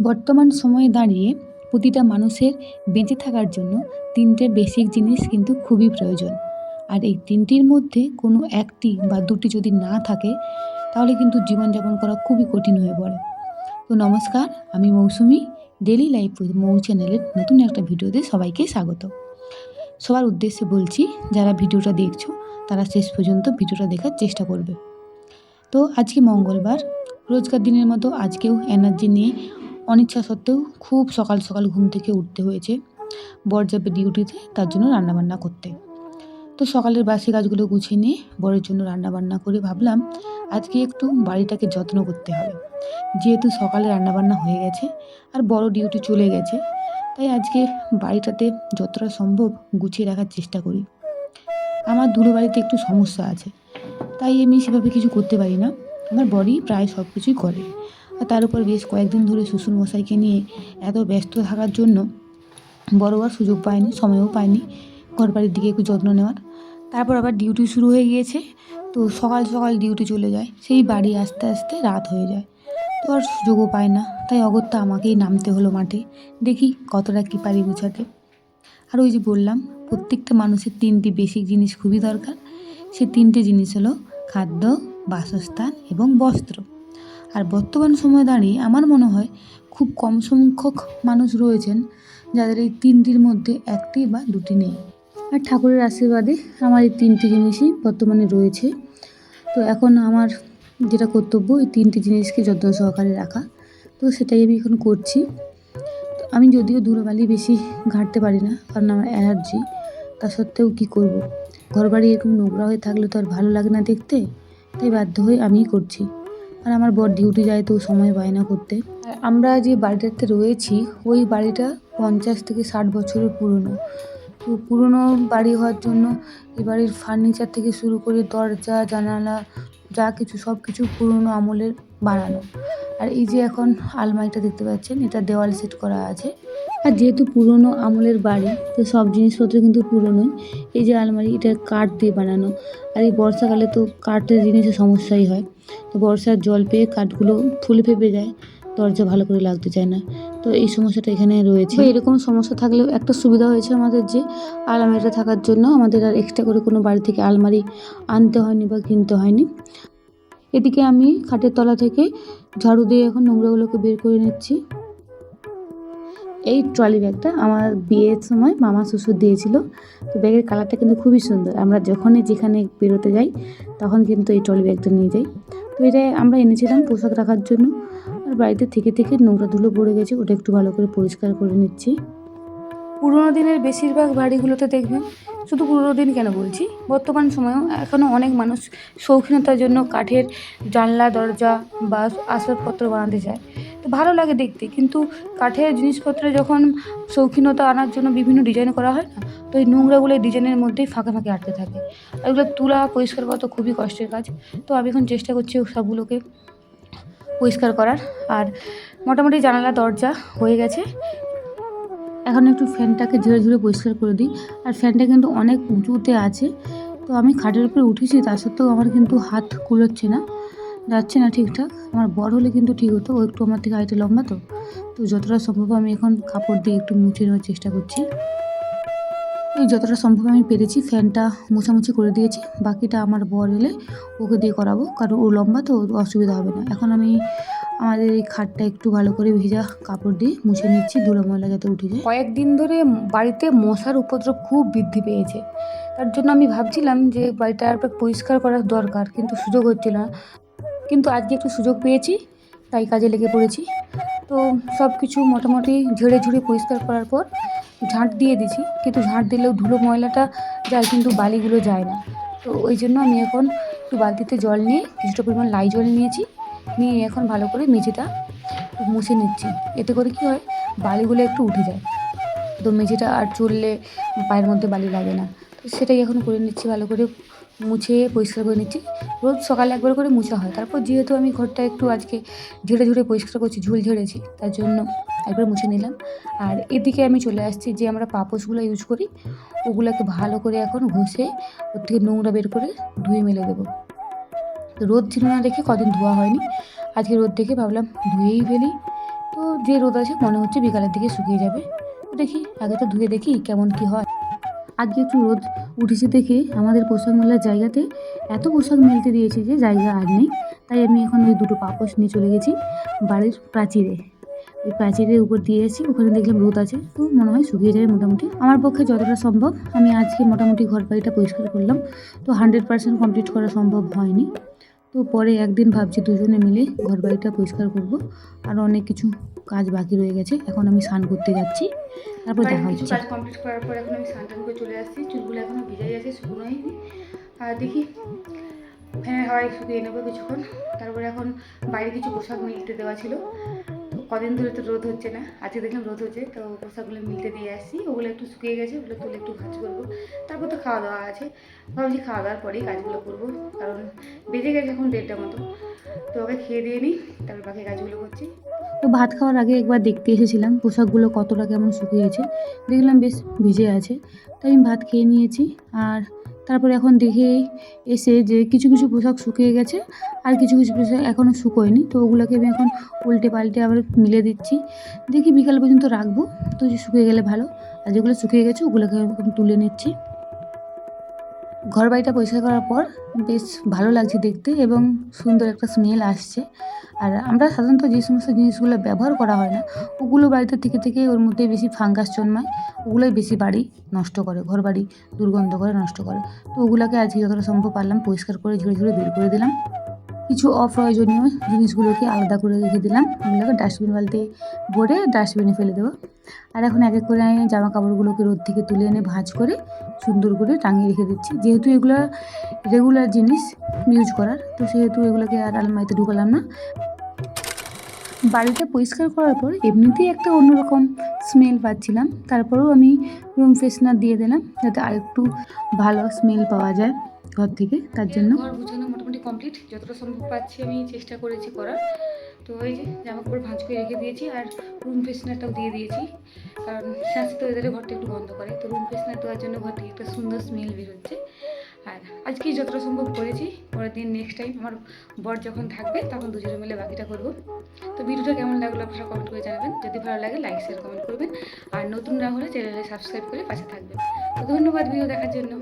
বর্তমান সময়ে দাঁড়িয়ে প্রতিটা মানুষের বেঁচে থাকার জন্য তিনটে বেসিক জিনিস কিন্তু খুবই প্রয়োজন। আর এই তিনটির মধ্যে কোনো একটি বা দুটি যদি না থাকে, তাহলে কিন্তু জীবনযাপন করা খুবই কঠিন হয়ে পড়ে। তো নমস্কার, আমি Mousumi daily life with Mou চ্যানেলের নতুন একটা ভিডিওতে সবাইকে স্বাগত। সবার উদ্দেশ্যে বলছি, যারা ভিডিওটা দেখছ, তারা শেষ পর্যন্ত ভিডিওটা দেখার চেষ্টা করবে। তো আজকে মঙ্গলবার, রোজকার দিনের মতো আজকেও এনার্জি নিয়ে অনিচ্ছা সত্ত্বেও খুব সকাল সকাল ঘুম থেকে উঠতে হয়েছে। বর যাবে ডিউটিতে, তার জন্য রান্নাবান্না করতে। তো সকালের বাসি কাজগুলো গুছিয়ে নিয়ে বরের জন্য রান্নাবান্না করে ভাবলাম, আজকে একটু বাড়িটাকে যত্ন করতে হবে। যেহেতু সকালে রান্নাবান্না হয়ে গেছে আর বড় ডিউটি চলে গেছে, তাই আজকে বাড়িটাতে যতটা সম্ভব গুছিয়ে রাখার চেষ্টা করি। আমার ধুলো বাড়িতে একটু সমস্যা আছে, তাই আমি সেভাবে কিছু করতে পারি না। আমার বডি প্রায় সব কিছুই করে। তার উপর বেশ কয়েকদিন ধরে শ্বশুর মশাইকে নিয়ে এত ব্যস্ত থাকার জন্য বড় আর সুযোগ পায়নি, সময়ও পায়নি ঘর বাড়ির দিকে একটু যত্ন নেওয়ার। তারপর আবার ডিউটি শুরু হয়ে গিয়েছে, তো সকাল সকাল ডিউটি চলে যায়, সেই বাড়ি আসতে আসতে রাত হয়ে যায়। তো আর সুযোগও পায় না, তাই অগত্যা আমাকেই নামতে হলো মাঠে, দেখি কতটা কী পারি গুছাতে আর ওই যে বললাম, প্রত্যেকটা মানুষের তিনটি বেসিক জিনিস খুবই দরকার, সে তিনটে জিনিস হলো খাদ্য, বাসস্থান এবং বস্ত্র। আর বর্তমান সময়ে দাঁড়িয়ে আমার মনে হয় খুব কম সংখ্যক মানুষ রয়েছেন যাদের এই তিনটির মধ্যে একটি বা দুটি নেই। আর ঠাকুরের আশীর্বাদে আমার এই তিনটি জিনিসই বর্তমানে রয়েছে। তো এখন আমার যেটা কর্তব্য, এই তিনটি জিনিসকে যত্ন সহকারে রাখা। তো সেটাই আমি এখন করছি। আমি যদিও ধুলোবালি বেশি ঘাঁটতে পারি না, কারণ আমার অ্যালার্জি, তা সত্ত্বেও কী করব? ঘর বাড়ি এরকম নোংরা হয়ে থাকলে তো আর ভালো লাগে না দেখতে, তাই বাধ্য হয়ে আমিই করছি। আর আমার বর ডিউটি যায় তো সময় পায় না করতে। আমরা যে বাড়িটাতে রয়েছি, ওই বাড়িটা পঞ্চাশ থেকে ষাট বছরের পুরনো। তো পুরনো বাড়ি হওয়ার জন্য এই বাড়ির ফার্নিচার থেকে শুরু করে দরজা, জানালা, যা কিছু, সব কিছু পুরনো আমলের বানানো। আর এই যে এখন আলমারিটা দেখতে পাচ্ছেন, এটা দেওয়াল সেট করা আছে। আর যেহেতু পুরনো আমলের বাড়ি, তো সব জিনিসপত্র কিন্তু পুরনোই। এই যে আলমারি, এটা কাঠ দিয়ে বানানো। আর এই বর্ষাকালে তো কাঠের জিনিসের সমস্যাই হয়। তো বর্ষার জল পেয়ে কাঠগুলো ফুলে ফেপে যায়, দরজা ভালো করে লাগতে চায় না। তো এই সমস্যাটা এখানে রয়েছে। এরকম সমস্যা থাকলেও একটা সুবিধা হয়েছে আমাদের যে, আলমারিটা থাকার জন্য আমাদের আর এক্সট্রা করে কোনো বাড়ি থেকে আলমারি আনতে হয়নি বা কিনতে হয়নি। এদিকে আমি খাটের তলা থেকে ঝাড়ু দিয়ে এখন নোংরাগুলোকে বের করে নিচ্ছি। এই ট্রলি ব্যাগটা আমার বিয়ের সময় মামা শ্বশুর দিয়েছিল। তো ব্যাগের কালারটা কিন্তু খুবই সুন্দর। আমরা যখনই যেখানে বেরোতে যাই, তখন কিন্তু এই ট্রলি ব্যাগটা নিয়ে যাই। তো এটা আমরা এনেছিলাম পোশাক রাখার জন্য। আর বাড়িতে থেকে থেকে নোংরা ধুলো পড়ে গেছে, ওটা একটু ভালো করে পরিষ্কার করে নিচ্ছি। পুরোনো দিনের বেশিরভাগ বাড়িগুলোতে দেখবেন শুধু পুরোনো দিন কেন বলছি? বর্তমান সময়েও এখনও অনেক মানুষ শৌখিনতার জন্য কাঠের জানলা, দরজা বা আসবাবপত্র বানাতে চায়। তো ভালো লাগে দেখতে, কিন্তু কাঠের জিনিসপত্রে যখন শৌখিনতা আনার জন্য বিভিন্ন ডিজাইন করা হয় না, তো এই নোংরাগুলো ডিজাইনের মধ্যেই ফাঁকে ফাঁকে আটকে থাকে। আর এগুলো তুলা পরিষ্কার করা তো খুবই কষ্টের কাজ, তো আমি এখন চেষ্টা করছি সবগুলোকে পরিষ্কার করার। আর মোটামুটি জানালা, দরজা হয়ে গেছে এখন একটু ফ্যানটাকে ঝেড়ে ঝেড়ে পরিষ্কার করে দিই। আর ফ্যানটা কিন্তু অনেক উঁচুতে আছে। তো আমি খাটের উপরে উঠেছি তা সত্ত্বেও আমার কিন্তু হাত কুলোচ্ছে না, যাচ্ছে না ঠিকঠাক। আমার বড় হলে কিন্তু ঠিক হতো, ও একটু আমার থেকে হাইটে লম্বা তো। তো যতটা সম্ভব আমি এখন কাপড় দিয়ে একটু মুছে নেওয়ার চেষ্টা করছি। এই যতটা সম্ভব আমি পেরেছি, ফ্যানটা মোছামুছি করে দিয়েছি। বাকিটা আমার বর এলে ওকে দিয়ে করাবো, কারণ ও লম্বা তো অসুবিধা হবে না। এখন আমি আমাদের এই খাটটা একটু ভালো করে ভেজা কাপড় দিয়ে মুছে নিচ্ছি, ধুলো ময়লা যাতে উঠে যায়। কয়েকদিন ধরে বাড়িতে মশার উপদ্রব খুব বৃদ্ধি পেয়েছে। তার জন্য আমি ভাবছিলাম যে বাড়িটা আর পরিষ্কার করার দরকার, কিন্তু সুযোগ হচ্ছিল না। কিন্তু আজকে একটু সুযোগ পেয়েছি, তাই কাজে লেগে পড়েছি। তো সব কিছু মোটামুটি ঝেড়ে ঝুড়ে পরিষ্কার করার পর ঝাঁট দিয়ে দিছি, কিন্তু ঝাঁট দিলেও ধুলো ময়লাটা যায়, কিন্তু বালিগুলো যায় না। তো ওই জন্য আমি এখন একটু বালতিতে জল নিয়ে কিছুটা পরিমাণ লাই জল নিয়েছি। নিয়ে এখন ভালো করে মেঝেটা মুছে নিচ্ছি। এতে করে কি হয়? বালিগুলো একটু উঠে যায়। তো মেঝেটা আর চললে পায়ের মধ্যে বালি লাগে না। তো সেটাই এখন করে নিচ্ছি, ভালো করে মুছে, পরিষ্কার করে নিচ্ছি। রোজ সকালে একবার করে মুছা হয়। তারপর যেহেতু আমি ঘরটা একটু আজকে ঝেড়ে ঝুড়ে পরিষ্কার করছি, ঝুল ঝেড়েছি, তার জন্য একবার মুছে নিলাম। আর এদিকে আমি চলে আসছি যে আমরা পাপোশগুলো ইউজ করি, ওগুলোকে ভালো করে এখন ঘষে, ওর থেকে নোংরা বের করে ধুয়ে মেলে দেবো। রোদ ছিল না দেখে কদিন ধোয়া হয়নি। আজকে রোদ দেখে ভাবলাম ধুয়েই ফেলি। তো যে রোদ আছে মনে হচ্ছে বিকালের দিকে শুকিয়ে যাবে। দেখি, আগে তো ধুয়ে দেখি কেমন কি হয়। আজকে একটু রোদ উঠেছে দেখে আমাদের পোশাক মেলার জায়গাতে এত পোশাক মেলতে দিয়েছে যে জায়গা আর নেই। তাই আমি এখন ওই দুটো পাপোশ নিয়ে চলে গেছি বাড়ির প্রাচীরে। ওই প্রাচীরের উপর দিয়ে এসেছি ওখানে দেখলাম রোদ আছে। তো মনে হয় শুকিয়ে যাবে মোটামুটি। আমার পক্ষে যতটা সম্ভব, আমি আজকে মোটামুটি ঘর বাড়িটা পরিষ্কার করলাম। তো হান্ড্রেড পার্সেন্ট কমপ্লিট করা সম্ভব হয়নি। তো পরে একদিন ভাবছি দুজনে মিলে ঘর বাড়িটা পরিষ্কার করব। আর অনেক কিছু কাজ বাকি রয়ে গেছে। এখন আমি স্নান করতে যাচ্ছি। তারপর দেখা হচ্ছে। কাজ কমপ্লিট করার পর এখন আমি স্নান টান করে চলে আসছি। চুলগুলো এখনও ভিজাই আছে শুকনো হয়নি। আর দেখি ফ্যানের হাওয়ায় শুকিয়ে নেব কিছুক্ষণ। তারপরে এখন বাইরে কিছু পোশাক মিলতে দেওয়া ছিল। কদিন ধরে তো রোদ হচ্ছে না। আজকে দেখলাম রোদ হচ্ছে, তো পোশাকগুলো মিলতে দিয়ে আসছি। ওগুলো একটু শুকিয়ে গেছে, ওগুলো তুলে একটু ভাজ করব। তারপর তো খাওয়া দাওয়া আছে। ভাবছি খাওয়া দাওয়ার পরেই কাজগুলো করব, কারণ বেজে গেছে এখন দেড়টা মতো। তো ওকে খেয়ে দিয়ে নিই, তারপর বাকি কাজগুলো করছি। তো ভাত খাওয়ার আগে একবার দেখতে এসেছিলাম, পোশাকগুলো কতটা কেমন শুকিয়েছে। দেখলাম বেশ ভিজে আছে, তাই আমি ভাত খেয়ে নিয়েছি। আর তারপরে এখন দেখে এসে যে কিছু কিছু পোশাক শুকিয়ে গেছে আর কিছু কিছু পোশাক এখনও শুকোয়নি। তো ওগুলোকে আমি এখন উল্টে পাল্টে আবার মিলে দিচ্ছি। দেখি বিকাল পর্যন্ত রাখব। তো যে শুকিয়ে গেলে ভালো। আর যেগুলো শুকিয়ে গেছে ওগুলোকে তুলে নিচ্ছি। ঘর বাড়িটা পরিষ্কার করার পর বেশ ভালো লাগছে দেখতে এবং সুন্দর একটা স্মেল আসছে। আর আমরা সাধারণত যে সমস্ত জিনিসগুলো ব্যবহার করা হয় না, ওগুলো বাড়িতে থেকে থেকে ওর মধ্যে বেশি ফাঙ্গাস জন্মায়, ওগুলোই বেশি বাড়ি নষ্ট করে ঘর বাড়ি দুর্গন্ধ করে নষ্ট করে। তো ওগুলোকে আজকে যতটা সম্ভব পারলাম পরিষ্কার করে ঝুড়ে ঝুড়ে বের করে দিলাম। কিছু অপ্রয়োজনীয় জিনিসগুলোকে আলাদা করে রেখে দিলাম। ওগুলোকে ডাস্টবিন বালতি ভরে ডাস্টবিনে ফেলে দেবো। আর এখন এক এক করে আমি জামা কাপড়গুলোকে রোদ থেকে তুলে এনে ভাঁজ করে সুন্দর করে টাঙিয়ে রেখে দিচ্ছি। যেহেতু এগুলো রেগুলার জিনিস ইউজ করার, তো সেহেতু এগুলোকে আর আলমারিতে ঢুকালাম না। বাড়িটা পরিষ্কার করার পর এমনিতেই একটা অন্যরকম স্মেল পাচ্ছিলাম। তারপরেও আমি রুম ফ্রেশনার দিয়ে দিলাম যাতে আরেকটু ভালো স্মেল পাওয়া যায় ঘর থেকে, তার জন্য। ঘর গুছানো মোটামুটি কমপ্লিট যতটা সম্ভব পাচ্ছি আমি চেষ্টা করেছি করার। তো ওই যে জামা কাপড় ভাঁজ করে রেখে দিয়েছি আর রুম ফ্রেশনারটাও দিয়ে দিয়েছি। কারণ শ্বাস তো এদের ঘরটা একটু বন্ধ করে। তো রুম ফ্রেশনার দেওয়ার জন্য ঘর থেকে একটা সুন্দর স্মেল বেরোচ্ছে। আর আজকে যতটা সম্ভব করেছি, পরের দিন নেক্সট টাইম আমার বর যখন থাকবে, তখন দুজনে মিলে বাকিটা করব। তো ভিডিওটা কেমন লাগল আপনারা কমেন্ট করে জানাবেন। যদি ভালো লাগে লাইক শেয়ার কমেন্ট করবেন। আর নতুনরা হলে চ্যানেলে সাবস্ক্রাইব করে পাশে থাকবেন। তো ধন্যবাদ ভিডিও দেখার জন্য।